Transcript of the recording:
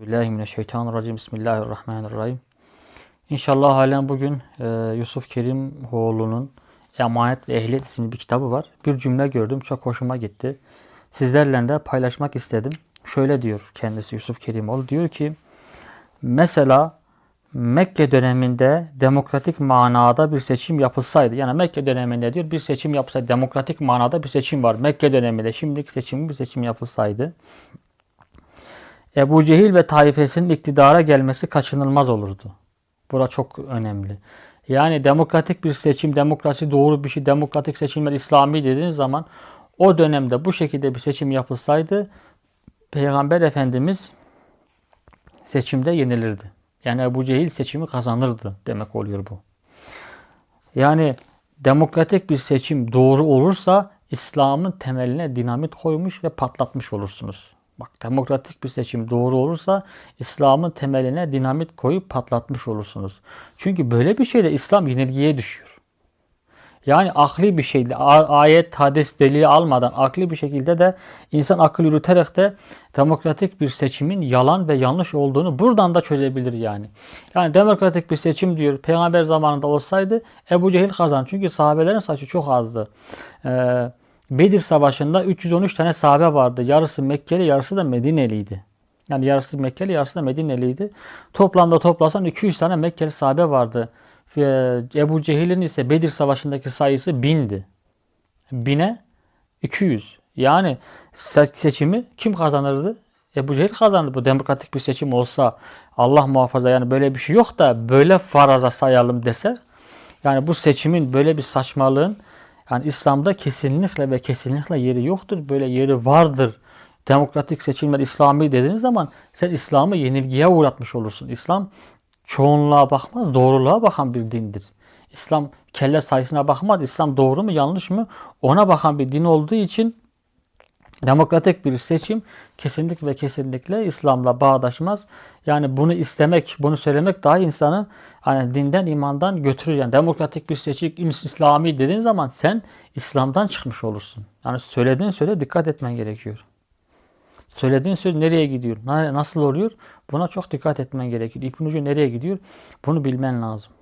Bismillahirrahmanirrahim. Bismillahirrahmanirrahim. İnşallah halen bugün e, Yusuf Kerimoğlu'nun Emanet ve Ehliyet isimli bir kitabı var. Bir cümle gördüm. Çok hoşuma gitti. Sizlerle de paylaşmak istedim. Şöyle diyor kendisi Yusuf Kerimoğlu. Diyor ki mesela Mekke döneminde demokratik manada bir seçim yapılsaydı. Yani Mekke döneminde diyor bir seçim yapılsaydı. Demokratik manada bir seçim var. Mekke döneminde şimdiki seçim bir seçim yapılsaydı. Ebu Cehil ve taifesinin iktidara gelmesi kaçınılmaz olurdu. Bura çok önemli. Yani demokratik bir seçim, demokrasi doğru bir şey, demokratik seçimler İslami dediğiniz zaman o dönemde bu şekilde bir seçim yapılsaydı Peygamber Efendimiz seçimde yenilirdi. Yani Ebu Cehil seçimi kazanırdı demek oluyor bu. Yani demokratik bir seçim doğru olursa İslam'ın temeline dinamit koymuş ve patlatmış olursunuz. Bak demokratik bir seçim doğru olursa İslam'ın temeline dinamit koyup patlatmış olursunuz. Çünkü böyle bir şeyle İslam yenilgiye düşüyor. Yani akli bir şeyle ayet, hadis delili almadan akli bir şekilde de insan akıl yürüterek de demokratik bir seçimin yalan ve yanlış olduğunu buradan da çözebilir yani. Yani demokratik bir seçim diyor peygamber zamanında olsaydı Ebu Cehil kazanır. Çünkü sahabelerin saçı çok azdı. Ee, Bedir Savaşı'nda 313 tane sahabe vardı. Yarısı Mekkeli, yarısı da Medineliydi. Yani yarısı Mekkeli, yarısı da Medineliydi. Toplamda toplasan 200 tane Mekkeli sahabe vardı. Ebu Cehil'in ise Bedir Savaşı'ndaki sayısı bindi. Bine 200. Yani se- seçimi kim kazanırdı? Ebu Cehil kazanırdı. Bu demokratik bir seçim olsa Allah muhafaza yani böyle bir şey yok da böyle faraza sayalım dese yani bu seçimin böyle bir saçmalığın yani İslam'da kesinlikle ve kesinlikle yeri yoktur. Böyle yeri vardır. Demokratik seçimler İslami dediğiniz zaman sen İslam'ı yenilgiye uğratmış olursun. İslam çoğunluğa bakmaz, doğruluğa bakan bir dindir. İslam kelle sayısına bakmaz. İslam doğru mu yanlış mı ona bakan bir din olduğu için demokratik bir seçim kesinlikle kesinlikle İslam'la bağdaşmaz. Yani bunu istemek, bunu söylemek daha insanı hani dinden, imandan götürür. Yani demokratik bir seçim İslami dediğin zaman sen İslam'dan çıkmış olursun. Yani söylediğin söze dikkat etmen gerekiyor. Söylediğin söz nereye gidiyor? na- Nasıl oluyor? Buna çok dikkat etmen gerekiyor. İpin ucu nereye gidiyor? Bunu bilmen lazım.